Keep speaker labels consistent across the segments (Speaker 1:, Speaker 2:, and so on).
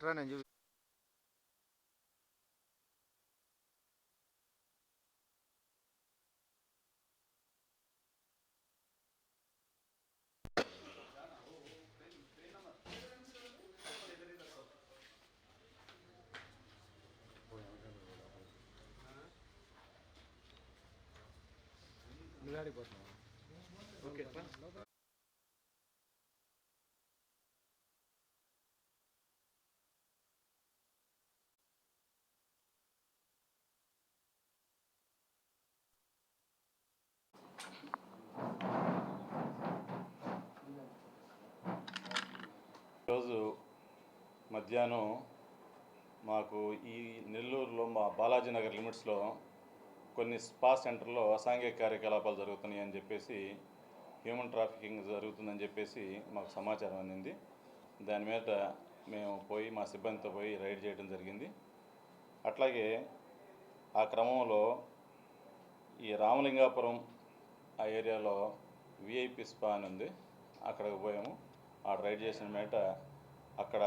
Speaker 1: veteran and you முன்னாடி
Speaker 2: போட்டோம் ஓகேப்பா మధ్యాహ్నం మాకు ఈ నెల్లూరులో మా బాలాజీ నగర్ లిమిట్స్లో కొన్ని స్పా సెంటర్లో అసాంఘిక కార్యకలాపాలు జరుగుతున్నాయి అని చెప్పేసి హ్యూమన్ ట్రాఫికింగ్ జరుగుతుందని చెప్పేసి మాకు సమాచారం అందింది. దాని మీద మేము పోయి మా సిబ్బందితో పోయి రైడ్ చేయడం జరిగింది. అట్లాగే ఆ క్రమంలో ఈ రామలింగాపురం ఆ ఏరియాలో విఐపి స్పా అని ఉంది. అక్కడికి పోయాము. ఆ రైడ్ చేసిన మేట అక్కడ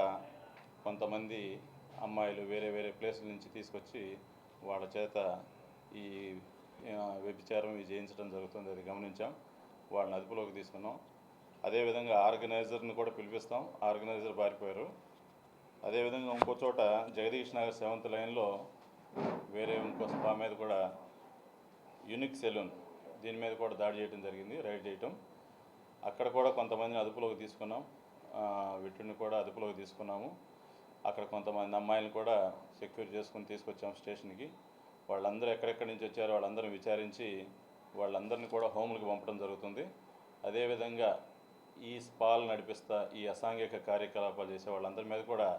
Speaker 2: కొంతమంది అమ్మాయిలు వేరే వేరే ప్లేసుల నుంచి తీసుకొచ్చి వాళ్ళ చేత ఈ వ్యభిచారం చేయించడం జరుగుతుంది అది గమనించాం. వాళ్ళని అదుపులోకి తీసుకున్నాం. అదేవిధంగా ఆర్గనైజర్ని కూడా పిలిపిస్తాం. ఆర్గనైజర్ పారిపోయారు. అదేవిధంగా ఇంకో చోట జగదీష్ నగర్ సెవెంత్ లైన్లో వేరే ఇంకో స్పా మీద కూడా యూనిక్ సెలూన్ దీని మీద కూడా దాడి చేయడం జరిగింది రైడ్ చేయటం. అక్కడ కూడా కొంతమందిని అదుపులోకి తీసుకున్నాం. వీటిని కూడా అదుపులోకి తీసుకున్నాము. అక్కడ కొంతమంది అమ్మాయిలను కూడా సెక్యూర్ చేసుకుని తీసుకొచ్చాము స్టేషన్కి. వాళ్ళందరూ ఎక్కడెక్కడి నుంచి వచ్చారో వాళ్ళందరిని విచారించి వాళ్ళందరినీ కూడా హోములకు పంపడం జరుగుతుంది. అదేవిధంగా ఈ స్పాల్ నడిపిస్తా ఈ అసాంఘిక కార్యకలాపాలు చేసే వాళ్ళందరి మీద కూడా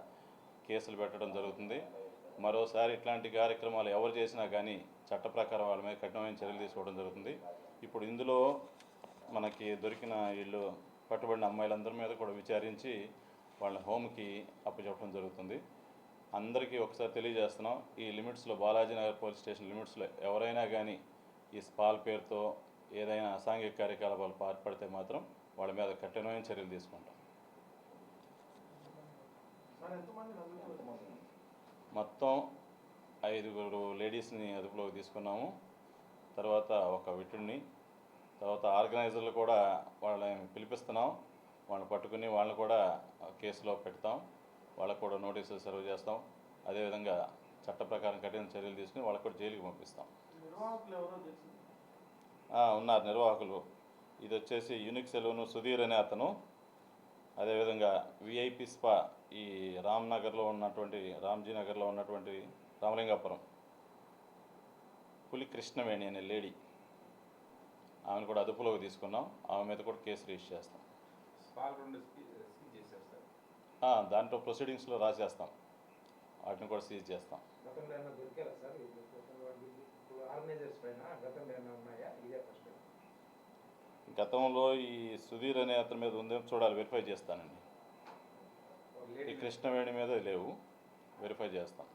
Speaker 2: కేసులు పెట్టడం జరుగుతుంది. మరోసారి ఇట్లాంటి కార్యక్రమాలు ఎవరు చేసినా కానీ చట్ట ప్రకారం వాళ్ళ మీద కఠినమైన చర్యలు తీసుకోవడం జరుగుతుంది. ఇప్పుడు ఇందులో మనకి దొరికిన వీళ్ళు పట్టుబడిన అమ్మాయిలందరి మీద కూడా విచారించి వాళ్ళ హోమ్కి అప్పచెప్పడం జరుగుతుంది. అందరికీ ఒకసారి తెలియజేస్తున్నాం ఈ లిమిట్స్లో బాలాజీ నగర్ పోలీస్ స్టేషన్ లిమిట్స్లో ఎవరైనా కానీ ఈ స్పాల్ పేరుతో ఏదైనా అసాంఘిక కార్యకలాపాలు పాల్పడితే మాత్రం వాళ్ళ మీద కఠినమైన చర్యలు తీసుకుంటాం. మొత్తం ఐదుగురు లేడీస్ని అదుపులోకి తీసుకున్నాము. తర్వాత ఒక విటుడిని తర్వాత ఆర్గనైజర్లు కూడా వాళ్ళని పిలిపిస్తున్నాం. వాళ్ళని పట్టుకుని వాళ్ళని కూడా కేసులో పెడతాం. వాళ్ళకు కూడా నోటీసులు సర్వ్ చేస్తాం. అదేవిధంగా చట్ట ప్రకారం కఠిన చర్యలు తీసుకుని వాళ్ళకు కూడా జైలుకి పంపిస్తాం. ఉన్నారు నిర్వాహకులు. ఇది వచ్చేసి యూనిక్ సెలూను సుధీర్ అనే అతను. అదేవిధంగా విఐపి స్పా ఈ రామ్ నగర్లో ఉన్నటువంటి రామ్జీ నగర్లో ఉన్నటువంటి రామలింగాపురం. పులి కృష్ణవేణి అనే లేడీ. ఆమెను కూడా అదుపులోకి తీసుకున్నాం. ఆమె మీద కూడా కేసు రిజిస్టర్ చేస్తాం. దాంట్లో ప్రొసీడింగ్స్లో రాసేస్తాం. వాటిని కూడా సీజ్ చేస్తాం.
Speaker 3: గతంలో
Speaker 2: ఈ సుధీర్ అనే అతని మీద ఉందేమో చూడాలి వెరిఫై చేస్తానండి. ఈ కృష్ణవేణి మీద లేవు. వెరిఫై చేస్తాం.